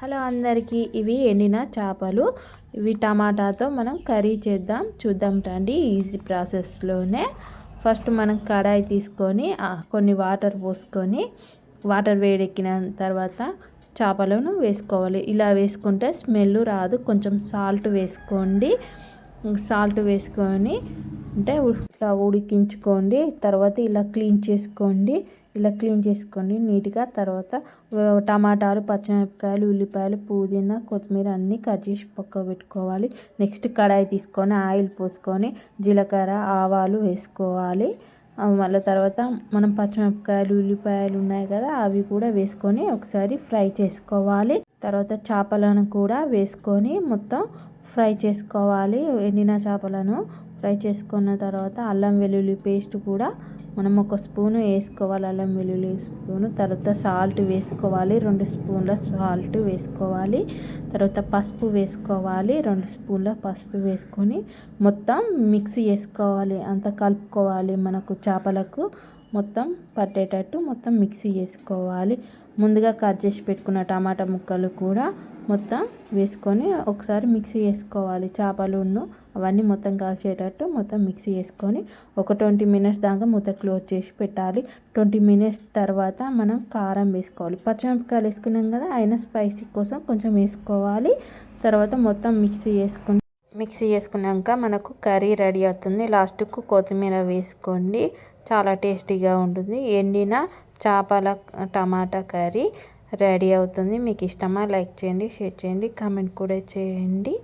Hello అందరికీ ఇవి ఎండిన చేపలు. ఇవి టమాటాతో మనం కర్రీ చేద్దాం. చూద్దాం రండి ఈజీ ప్రాసెస్లోనే. ఫస్ట్ మనం కడాయి తీసుకొని కొన్ని వాటర్ పోసుకొని వాటర్ వేడెక్కిన తర్వాత చేపలను వేసుకోవాలి. ఇలా వేసుకుంటే స్మెల్ రాదు. కొంచెం సాల్ట్ వేసుకోండి. సాల్ట్ వేసుకొని అంటే ఇట్లా ఉడికించుకోండి. తర్వాత ఇలా క్లీన్ చేసుకోండి. ఇలా క్లీన్ చేసుకోండి నీట్గా తర్వాత టమాటాలు పచ్చిమిరపకాయలు ఉల్లిపాయలు పుదీనా కొత్తిమీర అన్నీ కట్ చేసి పక్క పెట్టుకోవాలి. నెక్స్ట్ కడాయి తీసుకొని ఆయిల్ పోసుకొని జీలకర్ర ఆవాలు వేసుకోవాలి. మళ్ళీ తర్వాత మనం పచ్చిమిరపకాయలు ఉల్లిపాయలు ఉన్నాయి కదా అవి కూడా వేసుకొని ఒకసారి ఫ్రై చేసుకోవాలి. తర్వాత చేపలను కూడా వేసుకొని మొత్తం ఫ్రై చేసుకోవాలి. ఎండిన చేపలను ఫ్రై చేసుకున్న తర్వాత అల్లం వెల్లుల్లి పేస్ట్ కూడా మనం ఒక స్పూను వేసుకోవాలి అల్లం వెల్లుల్లి స్పూను తర్వాత సాల్ట్ వేసుకోవాలి రెండు స్పూన్ల సాల్ట్ వేసుకోవాలి తర్వాత పసుపు వేసుకోవాలి రెండు స్పూన్ల పసుపు వేసుకొని మొత్తం మిక్సీ వేసుకోవాలి అంతా కలుపుకోవాలి మనకు చేపలకు. మొత్తం పట్టేటట్టు మొత్తం మిక్సీ చేసుకోవాలి. ముందుగా కట్ చేసి పెట్టుకున్న టమాటా ముక్కలు కూడా మొత్తం వేసుకొని ఒకసారి మిక్సీ వేసుకోవాలి చేపలును అవన్నీ మొత్తం కాల్చేటట్టు మొత్తం మిక్సీ వేసుకొని ఒక ట్వంటీ మినిట్స్ దాకా మూత క్లోజ్ చేసి పెట్టాలి. ట్వంటీ మినిట్స్ తర్వాత మనం కారం వేసుకోవాలి. పచ్చిమిరపకాయలు వేసుకున్నాం కదా అయినా స్పైసీ కోసం కొంచెం వేసుకోవాలి. తర్వాత మొత్తం మిక్సీ వేసుకుని మిక్సీ వేసుకున్నాక మనకు కర్రీ రెడీ అవుతుంది. లాస్ట్కు కొత్తిమీర వేసుకోండి. చాలా టేస్టీగా ఉంటుంది. ఎండిన చేపల టమాటా కర్రీ. రెడీ అవుతుంది. మీకు ఇష్టమా లైక్ చేయండి షేర్ చేయండి కామెంట్ కూడా చేయండి.